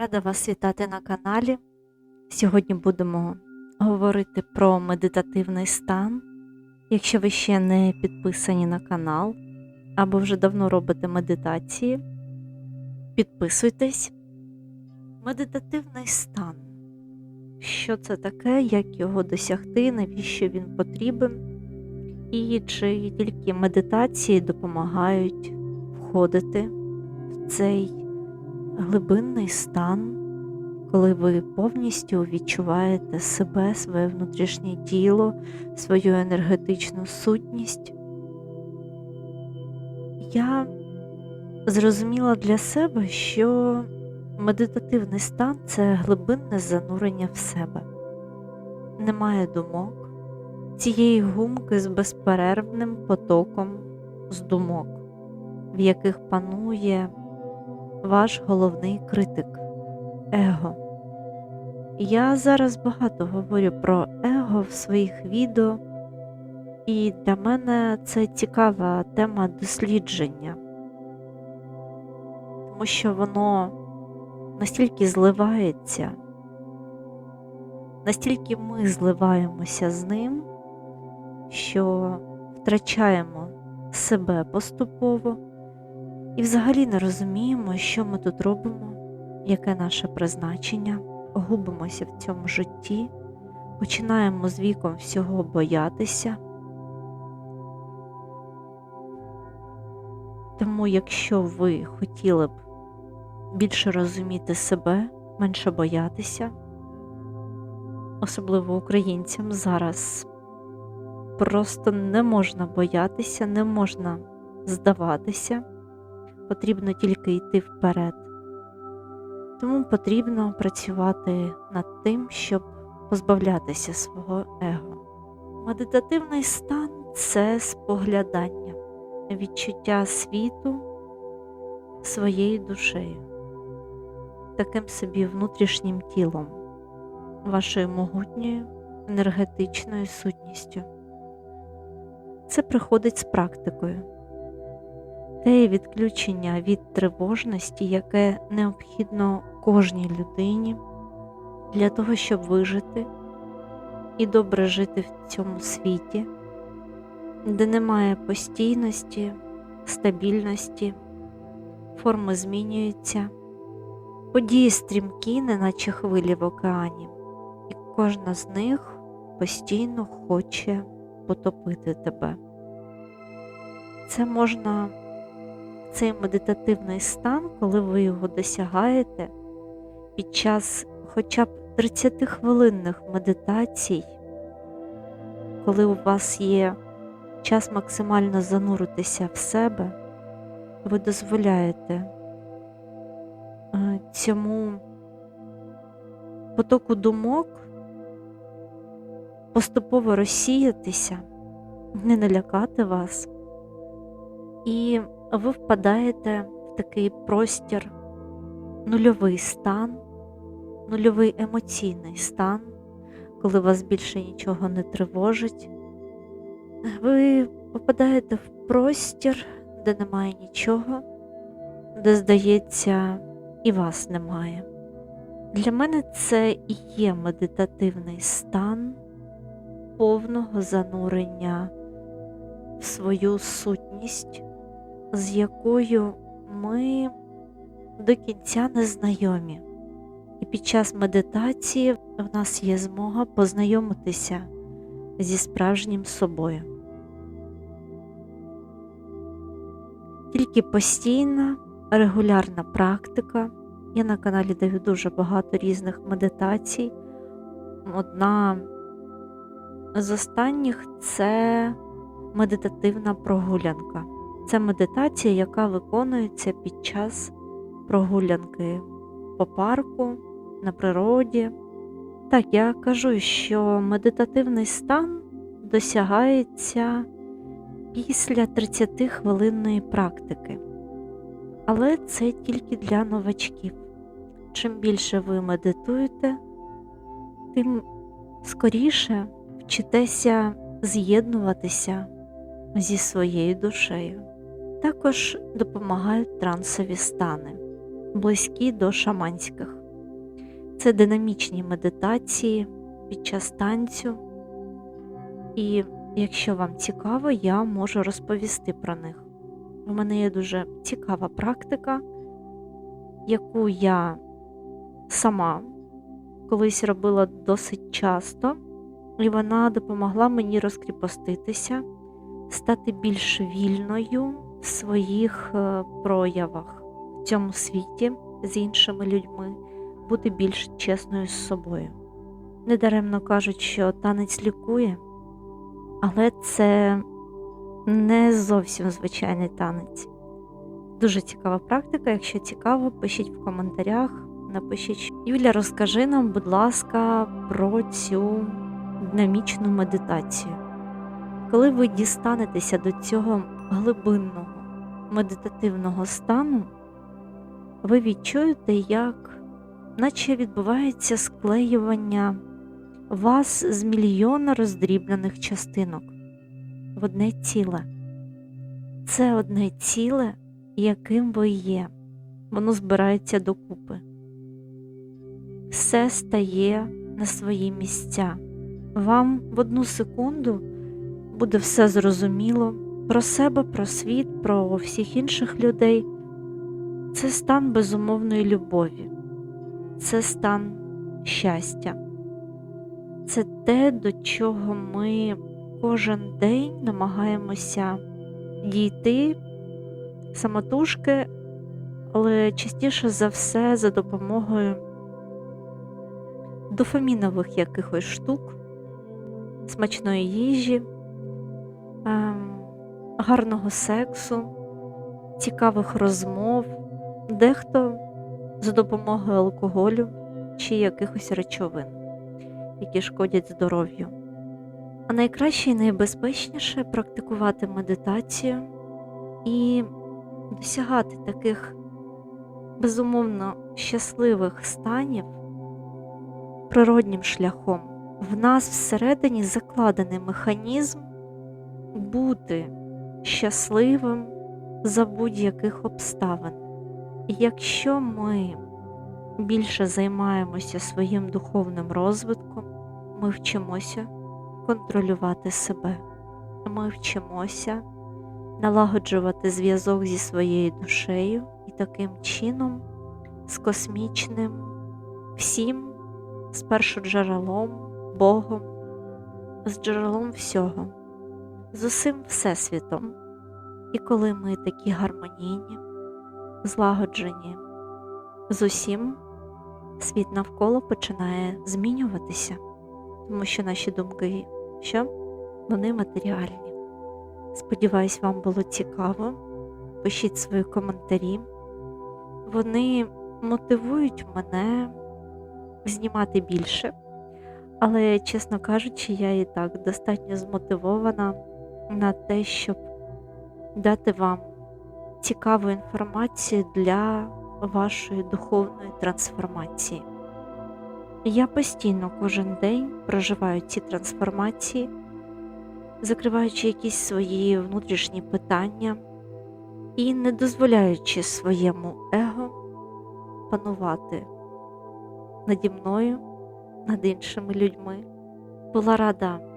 Рада вас вітати на каналі. Сьогодні будемо говорити про медитативний стан. Якщо ви ще не підписані на канал або вже давно робите медитації, підписуйтесь. Медитативний стан. Що це таке, як його досягти, навіщо він потрібен, і чи тільки медитації допомагають входити в цей глибинний стан, коли ви повністю відчуваєте себе, своє внутрішнє тіло, свою енергетичну сутність. Я зрозуміла для себе, що медитативний стан це глибинне занурення в себе. Немає думок, цієї гумки з безперервним потоком з думок, в яких панує ваш головний критик его. Я зараз багато говорю про его в своїх відео, і для мене це цікава тема дослідження, тому що воно настільки зливається, настільки ми зливаємося з ним, що втрачаємо себе поступово. І взагалі не розуміємо, що ми тут робимо, яке наше призначення, губимося в цьому житті, починаємо з віком всього боятися. Тому, якщо ви хотіли б більше розуміти себе, менше боятися, особливо українцям зараз просто не можна боятися, не можна здаватися потрібно тільки йти вперед. Тому потрібно працювати над тим, щоб позбавлятися свого его. Медитативний стан це споглядання, відчуття світу своєю душею, таким собі внутрішнім тілом, вашою могутньою енергетичною сутністю. Це приходить з практикою те відключення від тривожності, яке необхідно кожній людині для того, щоб вижити і добре жити в цьому світі, де немає постійності, стабільності, форми змінюються, події стрімкі, неначе хвилі в океані, і кожна з них постійно хоче потопити тебе. Це можна цей медитативний стан, коли ви його досягаєте під час хоча б 30-хвилинних медитацій, коли у вас є час максимально зануритися в себе, ви дозволяєте е, цьому потоку думок поступово розсіятися, не налякати вас. І ви впадаєте в такий простір, нульовий стан, нульовий емоційний стан, коли вас більше нічого не тривожить. Ви попадаєте в простір, де немає нічого, де, здається, і вас немає. Для мене це і є медитативний стан повного занурення в свою сутність з якою ми до кінця не знайомі. І під час медитації в нас є змога познайомитися зі справжнім собою. Тільки постійна, регулярна практика. Я на каналі даю дуже багато різних медитацій. Одна з останніх це медитативна прогулянка. Це медитація, яка виконується під час прогулянки по парку, на природі. Так, я кажу, що медитативний стан досягається після 30-хвилинної практики. Але це тільки для новачків. Чим більше ви медитуєте, тим скоріше вчитеся з'єднуватися зі своєю душею. Також допомагають трансові стани, близькі до шаманських. Це динамічні медитації під час танцю. І якщо вам цікаво, я можу розповісти про них. У мене є дуже цікава практика, яку я сама колись робила досить часто, і вона допомогла мені розкріпоститися, стати більш вільною своїх е, проявах в цьому світі з іншими людьми, бути більш чесною з собою. Недаремно кажуть, що танець лікує, але це не зовсім звичайний танець. Дуже цікава практика. Якщо цікаво, пишіть в коментарях, напишіть. Юля, розкажи нам, будь ласка, про цю динамічну медитацію. Коли ви дістанетеся до цього глибинного медитативного стану, ви відчуєте, як наче відбувається склеювання вас з мільйона роздріблених частинок в одне ціле. Це одне ціле, яким ви є. Воно збирається докупи. Все стає на свої місця. Вам в одну секунду буде все зрозуміло про себе, про світ, про всіх інших людей. Це стан безумовної любові, це стан щастя, це те, до чого ми кожен день намагаємося дійти. Самотужки, але частіше за все за допомогою дофамінових якихось штук, смачної їжі, ем, гарного сексу, цікавих розмов, дехто за допомогою алкоголю чи якихось речовин, які шкодять здоров'ю. А найкраще і найбезпечніше практикувати медитацію і досягати таких безумовно щасливих станів природнім шляхом. В нас всередині закладений механізм бути щасливим за будь-яких обставин. І якщо ми більше займаємося своїм духовним розвитком, ми вчимося контролювати себе. Ми вчимося налагоджувати зв'язок зі своєю душею і таким чином з космічним, всім, з першоджерелом, Богом, з джерелом всього, з усім Всесвітом. І коли ми такі гармонійні, злагоджені з усім, світ навколо починає змінюватися тому що наші думки, що вони матеріальні. Сподіваюсь, вам було цікаво. Пишіть свої коментарі. Вони мотивують мене знімати більше, але, чесно кажучи, я і так достатньо змотивована на те, щоб дати вам цікаву інформацію для вашої духовної трансформації. Я постійно кожен день проживаю ці трансформації, закриваючи якісь свої внутрішні питання і не дозволяючи своєму его панувати наді мною, над іншими людьми. Була рада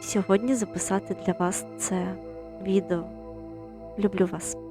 сьогодні записати для вас це відео. Люблю вас.